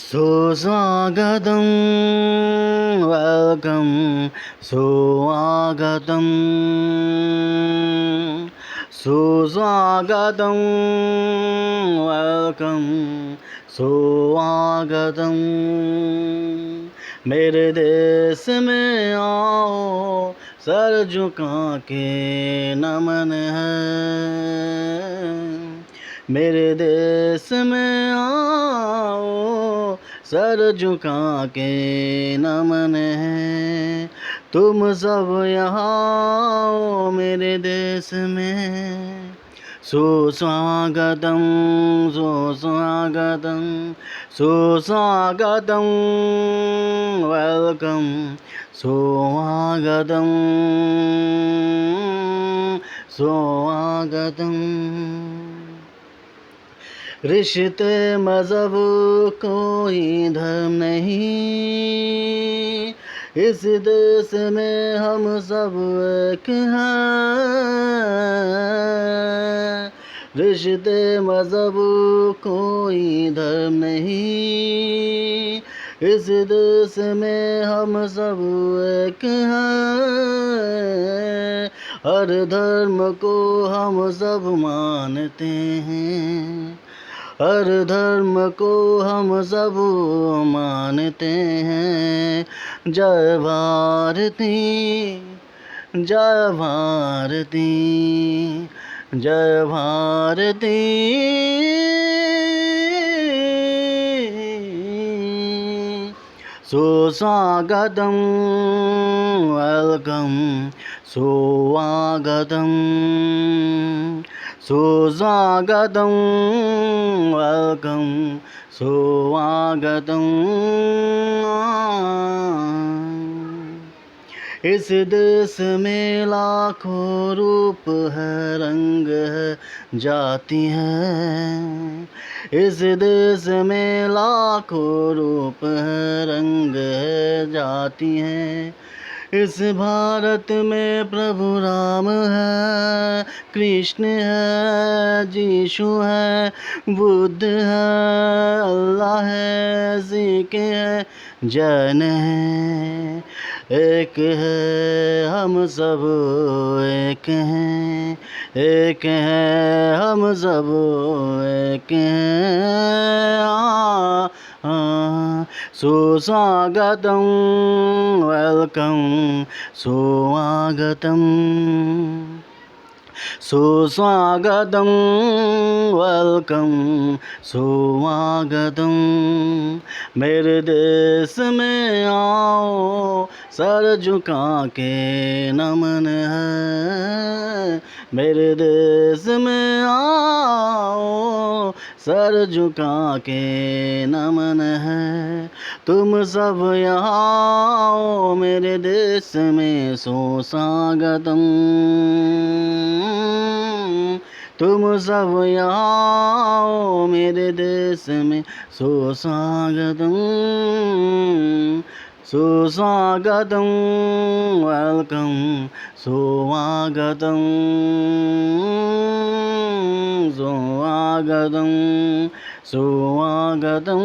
സുസ്വാഗതം വെൽക്കം സുവാഗതം സുസ്വാഗതം വെൽക്കം सुवागतम मेरे देश में आओ। सर झुका के नमन है। मेरे देश में आओ। सर झुका के नमन है। तुम सब यहाँ मेरे देश में। सुस्वागतं सुस्वागतं सुस्वागतं वेल्कम् सुस्वागतं स्वागतम्। रिश्ते मज़हब कोई धर्म नहीं। इस देश में हम सब एक हैं। रिश्ते मज़हब कोई धर्म नहीं। इस देश में हम सब एक हैं। हर धर्म को हम सब मानते हैं। हर धर्म को हम सब मानते हैं। जय भारती जय भारती जय भारती। सुस्वागतं वेल्कम्। सुस्वागतं सुस्वागतं वेल्कम्। सुस्वागतम् इस देश में लाखों रूप है, रंग है, जाति है। इस देश में लाखों रूप है, रंग है, जाति है। इस भारत में प्रभु राम है, कृष्ण है, जीशु है, बुद्ध है, अल्लाह है सिख है जैन है। एक है हम सब एक हैं। एक है हम सब एक हैं। आ, आ, सुस्वागतं वेल्कम्। सुस्वागतम्। सुस्वागतं वेलकम सुस्वागतम। मेरे देश में आओ, सर झुका के नमन है। मेरे देश में आओ सर झुका के नमन है। तुम सब यहाँ मेरे देश में सुस्वागतम। तुम सब यहाँ आओ मेरे देश में सुस्वागतम। সুস্বাগতম ওয়েলকাম সুস্বাগতম সুস্বাগতম সুস্বাগতম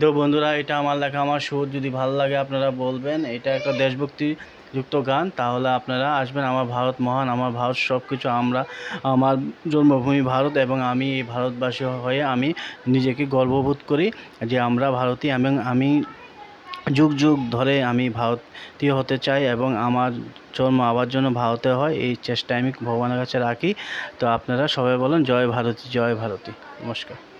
তো বন্ধুরা, এটা আমার লেখা, আমার সুর, যদি ভালো লাগে আপনারা বলবেন, এটা একটা দেশভক্তি যুক্ত গান, তাহলে আপনারা আসবেন আমার ভারত মহান, আমার ভারত সব কিছু আমরা, আমার জন্মভূমি ভারত এবং আমি এই ভারতবাসী হয়ে আমি নিজেকে গর্ববোধ করি যে আমরা ভারতীয় এবং আমি যুগ যুগ ধরে আমি ভারতীয় হতে চাই এবং আমার জন্ম আবার জন্য ভারতে হয়, এই চেষ্টা আমি ভগবানের কাছে রাখি। তো আপনারা সবাই বলেন, জয় ভারতী জয় ভারতী। নমস্কার।